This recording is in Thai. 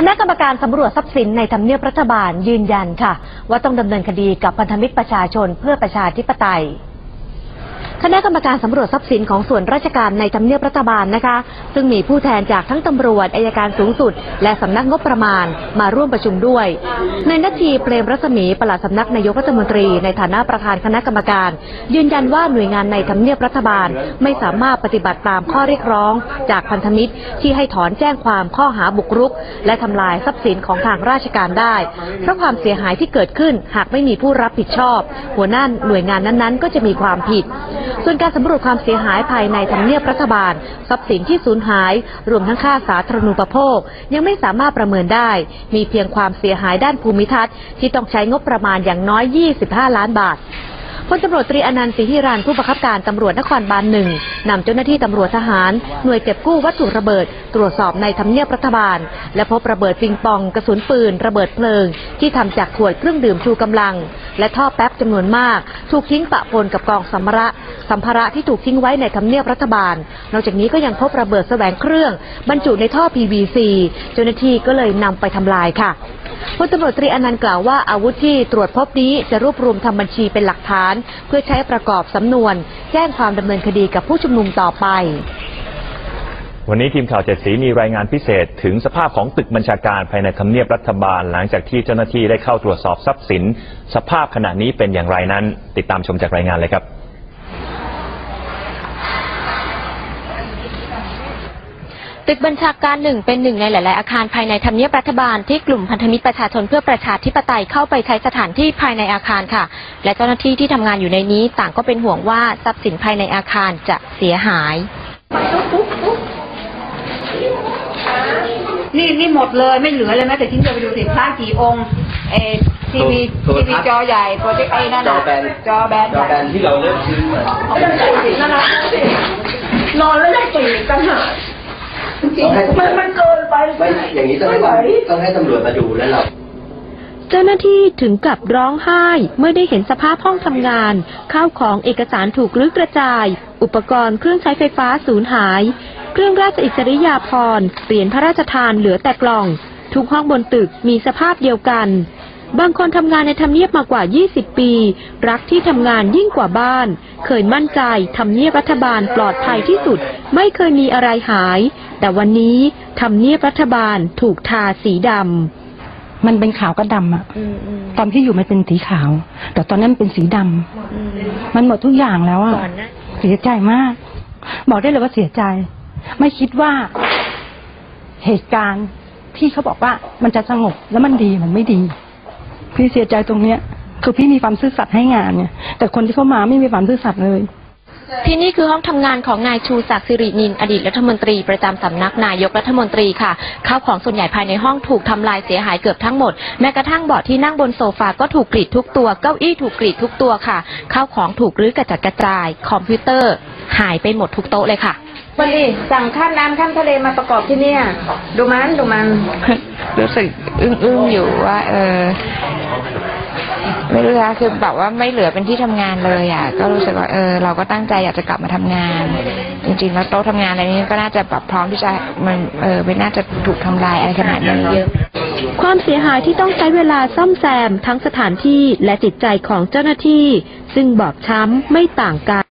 คณะกรรมการสำรวจทรัพย์สินในทำเนียบรัฐบาลยืนยันค่ะ ว่าต้องดำเนินคดีกับพันธมิตรประชาชนเพื่อประชาธิปไตย คณะกรรมการสำรวจทรัพย์สินของส่วนราชการในทำเนียบรัฐบาลนะคะ ซึ่งมีผู้แทนจากทั้งตำรวจอายการสูงสุด และสำนักงบประมาณมาร่วมประชุมด้วยในนาทีเปรมรัศมีปลัดสำนักนายกรัฐมนตรีในฐานะประธานคณะกรรมการ ยืนยันว่าหน่วยงานในทำเนียบรัฐบาลไม่สามารถปฏิบัติตามข้อเรียกร้อง จากพันธมิตรที่ให้ถอนแจ้งความข้อหาบุกรุก และทำลายทรัพย์สินของทางราชการได้ เพราะความเสียหายที่เกิดขึ้นหากไม่มีผู้รับผิดชอบ หัวหน้าหน่วยงานนั้นๆ ก็จะมีความผิด ส่วนการสำรวจความเสียหายภายในทำเนียบรัฐบาล ทรัพย์สินที่สูญหาย รวมทั้งค่าสาธารณูปโภค ยังไม่สามารถประเมินได้ มีเพียงความเสียหายด้านภูมิทัศน์ที่ต้องใช้งบประมาณอย่างน้อย 25 ล้านบาทพลตำรวจตรีอนันต์ศรีหิรันผู้บังคับการตำรวจนครบาลหนึ่งนำเจ้าหน้าที่ตำรวจทหาร หน่วยเก็บกู้วัตถุระเบิด ตรวจสอบในทำเนียบรัฐบาล และพบระเบิดปิงปอง กระสุนปืน ระเบิดเพลิง ที่ทำจากขวดเครื่องดื่มชูกำลัง และท่อแป๊บจำนวนมาก ถูกทิ้งปะปนกับกองสัมภาระสัมภาระที่ถูกทิ้งไว้ในทำเนียบรัฐบาล นอกจากนี้ก็ยังพบระเบิดแสวงเครื่อง บรรจุในท่อ PVC เจ้าหน้าที่ก็เลยนำไปทำลายค่ะพลตำรวจตรีอนันต์กล่าวว่าอาวุธที่ตรวจพบนี้จะรวบรวมทำบัญชีเป็นหลักฐาน เพื่อใช้ประกอบสำนวน แจ้งความดำเนินคดีกับผู้ชุมนุมต่อไป วันนี้ทีมข่าวเจ็ดสีมีรายงานพิเศษถึงสภาพของตึกบัญชาการภายในทำเนียบรัฐบาล หลังจากที่เจ้าหน้าที่ได้เข้าตรวจสอบทรัพย์สิน สภาพขณะนี้เป็นอย่างไรนั้น ติดตามชมจากรายงานเลยครับ ตึกบัญชาการหนึ่งเป็นหนึ่งในหลาย ๆ อาคารภายในทำเนียบรัฐบาลที่กลุ่มพันธมิตรประชาชนเพื่อประชาธิปไตยเข้าไปใช้สถานที่ภายในอาคารค่ะ และเจ้าหน้าที่ที่ทำงานอยู่ในนี้ ต่างก็เป็นห่วงว่าทรัพย์สินภายในอาคารจะเสียหาย นี่นี่หมดเลยไม่เหลือเลยแม้แต่ชิ้นเดียวไปดูสิพระกี่องค์เอทีวีโทรทีทัวีศน์จอใหญ่โปรเจกต์ไอ้นั่นจอน่ะแบนจอแบนจอแบนที่เราเริ่มซื้อมานั่นนะนอนแล้วได้กลิ่นต่างหากจริงๆมันมันเกินไปไม่อย่างนี้ต้องให้ไม่ไหวต้องให้ตำรวจมาดูแล้วเราเจ้าหน้าที่ถึงกับร้องไห้เมื่อได้เห็นสภาพห้องทำงาน ข้าวของเอกสารถูกรื้อกระจาย อุปกรณ์เครื่องใช้ไฟฟ้าสูญหายเค รื่องราชอิสริยาภรณ์เหรียญพระราชทานเหลือแต่กล่อง ทุกห้องบนตึกมีสภาพเดียวกัน บางคนทำงานในทำเนียบมากว่า 20 ปี รักที่ทำงานยิ่งกว่าบ้าน เคยมั่นใจทำเนียบรัฐบาลปลอดภัยที่สุด ไม่เคยมีอะไรหาย แต่วันนี้ทำเนียบรัฐบาลถูกทาสีดำมันเป็นขาวกับดำอะตอนที่อยู่มันเป็นสีขาว แต่ตอนนั้นมันเป็นสีดำมันหมดทุกอย่างแล้วอะเสียใจมาก บอกได้เลยว่าเสียใจ ไม่คิดว่าเหตุการณ์ที่เขาบอกว่ามันจะสงบแล้วมันดีมันไม่ดี พี่เสียใจตรงเนี้ย คือพี่มีความซื่อสัตย์ให้งานเนี่ย แต่คนที่เข้ามาไม่มีความซื่อสัตย์เลย ที่นี่คือห้องทำงานของนายชูศักดิ์สิรินิน อดีตรัฐมนตรีประจำสำนักนายกรัฐมนตรีค่ะ ข้าวของส่วนใหญ่ภายในห้องถูกทำลายเสียหายเกือบทั้งหมด แม้กระทั่งเบาะที่นั่งบนโซฟาก็ถูกกรีดทุกตัว เก้าอี้ถูกกรีดทุกตัวค่ะ ข้าวของถูกรื้อกระจัดกระจาย คอมพิวเตอร์ หายไปหมดทุกโต๊ะเลยค่ะ วันนี้สั่งข้ามน้ำข้ามทะเลมาประกอบที่เนี่ย ดูมันดูมัน รู้สึกอึ้งๆอยู่ว่า เออ ไม่รู้นะคือแบบว่าไม่เหลือเป็นที่ทำงานเลยอะ ก็รู้สึกว่าเออ เราก็ตั้งใจอยากจะกลับมาทำงาน จริงๆแล้วโต๊ะทำงานอะไรนี้ก็น่าจะแบบพร้อมที่จะมันเออไม่น่าจะถูกทำลายอะไรขนาดนี้เยอะความเสียหายที่ต้องใช้เวลาซ่อมแซมทั้งสถานที่และจิตใจของเจ้าหน้าที่ ซึ่งบอบช้ำไม่ต่างกัน